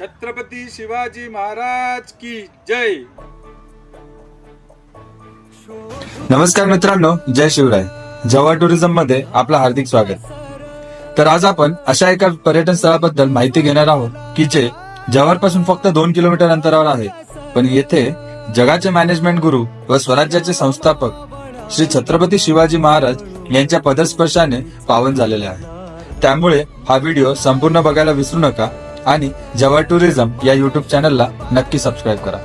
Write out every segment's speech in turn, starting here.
छत्रपती शिवाजी महाराज की जय. नमस्कार मित्रांनो जय शिवराय. जवा टुरिझममध्ये आपलं हार्दिक स्वागत. तर आज आपण अशा एका पर्यटन स्थळाबद्दल माहिती घेणार आहोत की जे जव्हारपासून फक्त दोन किलोमीटर अंतरावर आहे. पण येथे जगाचे मॅनेजमेंट गुरु व स्वराज्याचे संस्थापक श्री छत्रपती शिवाजी महाराज यांच्या पदस्पर्शाने पावन झालेले आहे. त्यामुळे हा व्हिडिओ संपूर्ण बघायला विसरू नका. आणि जव्हार टुरिझम या युट्यूब चॅनलला नक्की सबस्क्राईब करा.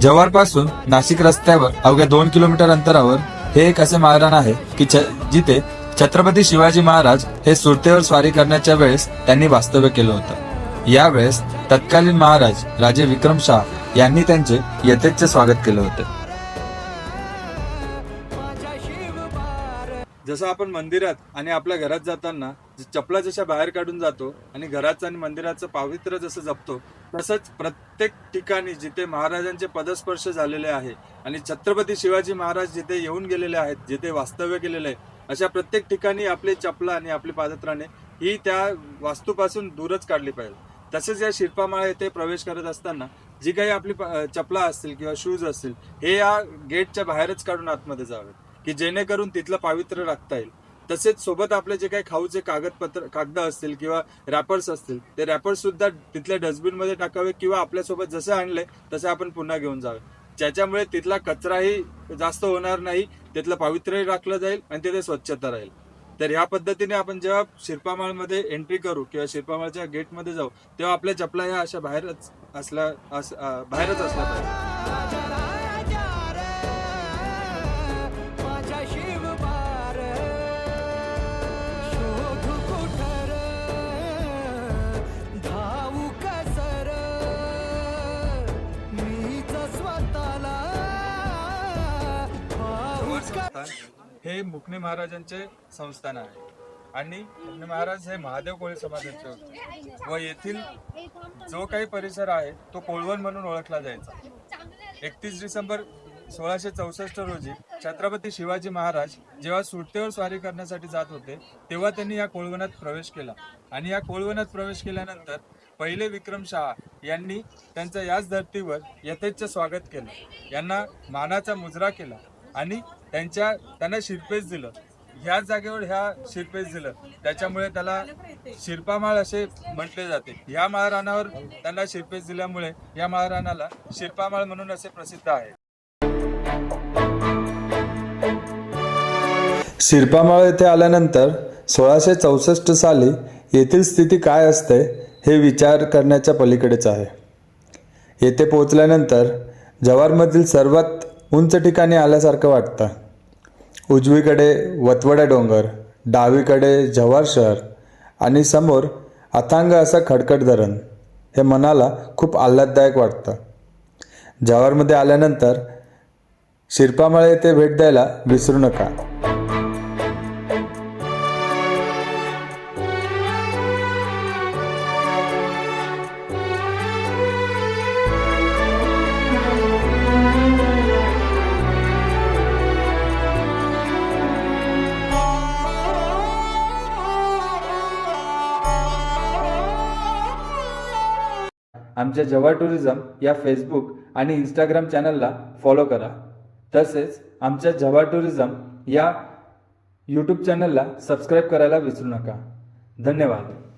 जव्हारपासून नाशिक रस्त्यावर अवघ्या दोन किलोमीटर अंतरावर हे एक असे महाराण आहे की जिथे छत्रपती शिवाजी महाराज हे सुरतेवर स्वारी करण्याच्या वेळेस त्यांनी वास्तव्य केलं होतं. यावेळेस तत्कालीन महाराज राजे विक्रमशाह यांनी त्यांचे यथेच्छ स्वागत केलं होतं. जसं आपण मंदिरात आणि आपल्या घरात जाताना चपला जशा बाहेर काढून जातो आणि घराचं आणि मंदिराचं पावित्र्य जसं जपतो तसंच प्रत्येक ठिकाणी जिथे महाराजांचे पदस्पर्श झालेले आहे आणि छत्रपती शिवाजी महाराज जिथे येऊन गेलेले आहेत जिथे वास्तव्य केलेले आहे अशा प्रत्येक ठिकाणी आपली चपला आणि आपली पादत्राणे ही त्या वास्तूपासून दूरच काढली पाहिजे. तसेच या शिल्पामाळा येथे प्रवेश करत असताना जी काही आपली चपला असतील किंवा शूज असतील हे या गेटच्या बाहेरच काढून आतमध्ये जावेत की जेणेकरून तिथलं पावित्र्य राखता येईल. तसेच सोबत आपले जे काही खाऊचे कागदपत्र कागद असतील किंवा रॅपर्स असतील ते रॅपर्स सुद्धा तिथल्या डस्टबिनमध्ये टाकावे किंवा आपल्यासोबत जसे आणले तसे आपण पुन्हा घेऊन जावे. ज्याच्यामुळे तिथला कचराही जास्त होणार नाही तिथलं पावित्र्यही राखलं जाईल आणि तिथे स्वच्छता राहील. तर ह्या पद्धतीने आपण जेव्हा शिरपामाळमध्ये एंट्री करू किंवा शिरपामाळच्या गेटमध्ये जाऊ तेव्हा आपल्या चपला ह्या अशा बाहेरच असल्या अस- बाहेरच असल्या पाहिजे. संस्थान हे मुकणे महाराजांचे संस्थान आहे. आणि मुकणे महाराज हे महादेव कोळी समाजाचे होते. व येथील जो काही परिसर आहे तो कोळवण म्हणून ओळखला जायचा. एकतीस डिसेंबर सोळाशे चौसष्ट रोजी छत्रपती शिवाजी महाराज जेव्हा सुटतेवर स्वारी करण्यासाठी जात होते तेव्हा त्यांनी या कोळवणात प्रवेश केला. आणि या कोळवणात प्रवेश केल्यानंतर पहिले विक्रमशहा यांनी त्यांच्या याच धर्तीवर यथेच्छ स्वागत केलं. यांना मानाचा मुजरा केला. आणि त्यांच्या त्यांना शिरपेच दिलं. ह्या जागेवर ह्या शिरपेच दिलं. त्याच्यामुळे त्याला शिरपामाळ असे म्हटले जाते. ह्या महाराणावर त्यांना शिरपेच दिल्यामुळे या महाराणाला शिरपामाळ म्हणून असे प्रसिद्ध आहे. शिरपामाळ येथे आल्यानंतर सोळाशे चौसष्ट साली येथील स्थिती काय असते हे विचार करण्याच्या पलीकडेच आहे. येथे पोहोचल्यानंतर जव्हारमधील सर्वात उंच ठिकाणी आल्यासारखं वाटतं. उजवीकडे वतवडा डोंगर डावीकडे जव्हार शहर आणि समोर अथांग असं खडखड धरण. हे मनाला खूप आल्हाददायक वाटतं. जव्हारमध्ये आल्यानंतर शिरपामळे येथे भेट द्यायला विसरू नका. आमच्या जवा टुरिझम या फेसबुक आणि इंस्टाग्राम चॅनलला फॉलो करा. तसेच आमच्या जवा टुरिझम या यूट्यूब चॅनलला सबस्क्राईब करायला विसरू नका. धन्यवाद.